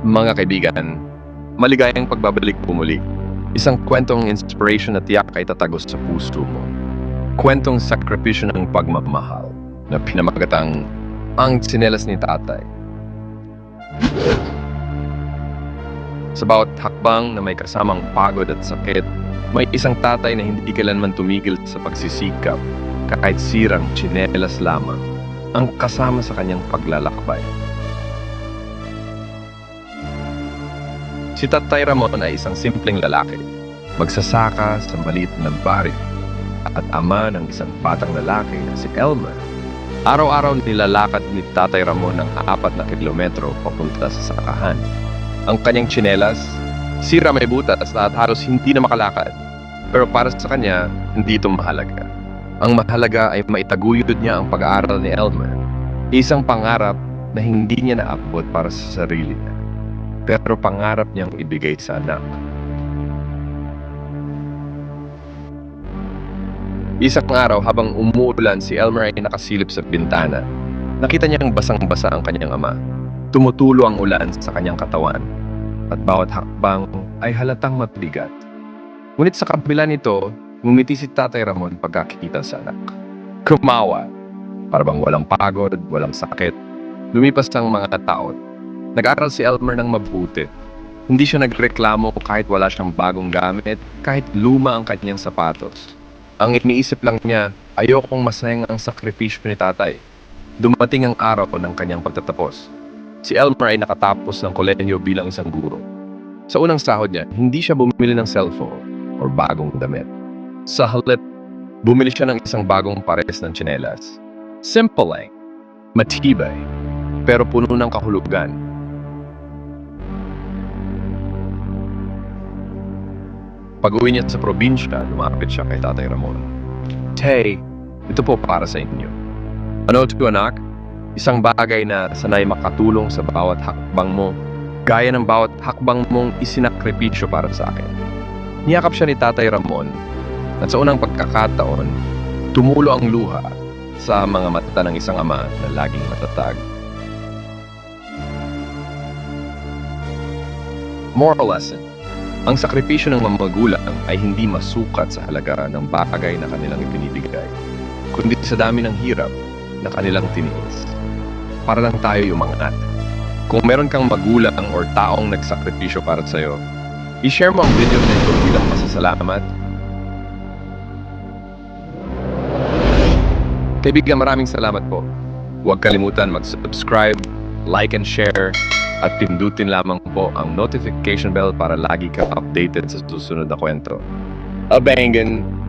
Mga kaibigan, maligayang pagbabalik pumuli. Isang kwentong inspiration na tiyak ay tatagos sa puso mo. Kwentong sakripisyo ng pagmamahal na pinamagatang ang sinelas ni tatay. Sa bawat hakbang na may kasamang pagod at sakit, may isang tatay na hindi kailanman tumigil sa pagsisikap kahit sirang tsinelas lamang ang kasama sa kanyang paglalakbay. Si Tatay Ramon ay isang simpleng lalaki, magsasaka sa maliit na barik at ama ng isang batang lalaki na si Elmer. Araw-araw nilalakad ni Tatay Ramon ng apat na kilometro papunta sa sakahan. Ang kanyang tsinelas, sira may butas at halos hindi na makalakad. Pero para sa kanya, hindi ito mahalaga. Ang mahalaga ay maitaguyod niya ang pag-aaral ni Elmer. Isang pangarap na hindi niya naabot para sa sarili niya. Pero pangarap niyang ibigay sa anak. Isang araw habang umuulan si Elmer ay nakasilip sa bintana. Nakita niyang basang-basa ang kanyang ama. Tumutulo ang ulan sa kanyang katawan. At bawat hakbang ay halatang mabigat. Ngunit sa kabila nito, ngumiti si Tatay Ramon pagkakita sa anak. Kumawa. Para bang walang pagod, walang sakit. Lumipas ang mga taon. Nag-aral si Elmer ng mabuti. Hindi siya nagreklamo kahit wala siyang bagong gamit, kahit luma ang kanyang sapatos. Ang iniisip lang niya, ayokong masayang ang sakripisyo ni tatay. Dumating ang araw ng kanyang pagtatapos. Si Elmer ay nakatapos ng kolenyo bilang isang guro. Sa unang sahod niya, hindi siya bumili ng cellphone or bagong damit. Sa halip, bumili siya ng isang bagong pares ng tsinelas. Simple lang, matibay, pero puno ng kahulugan. Pag-uwi niya sa probinsya, lumapit siya kay Tatay Ramon. Tay, ito po para sa inyo. Ano to anak? Isang bagay na sanay makatulong sa bawat hakbang mo, gaya ng bawat hakbang mong isinakripisyo para sa akin. Niyakap siya ni Tatay Ramon at sa unang pagkakataon, tumulo ang luha sa mga mata ng isang ama na laging matatag. Moral lesson. Ang sakripisyo ng mga magulang ay hindi masukat sa halaga ng bagay na kanilang ibinibigay, kundi sa dami ng hirap na kanilang tiniis. Para lang tayo yumangat. Kung meron kang magulang or taong nagsakripisyo para sa'yo, i-share mo ang video na ito bilang masasalamat. Kaibigan, maraming salamat po. Huwag kalimutan mag-subscribe, like and share, at pindutin lamang po ang notification bell para lagi ka updated sa susunod na kwento. Abangan!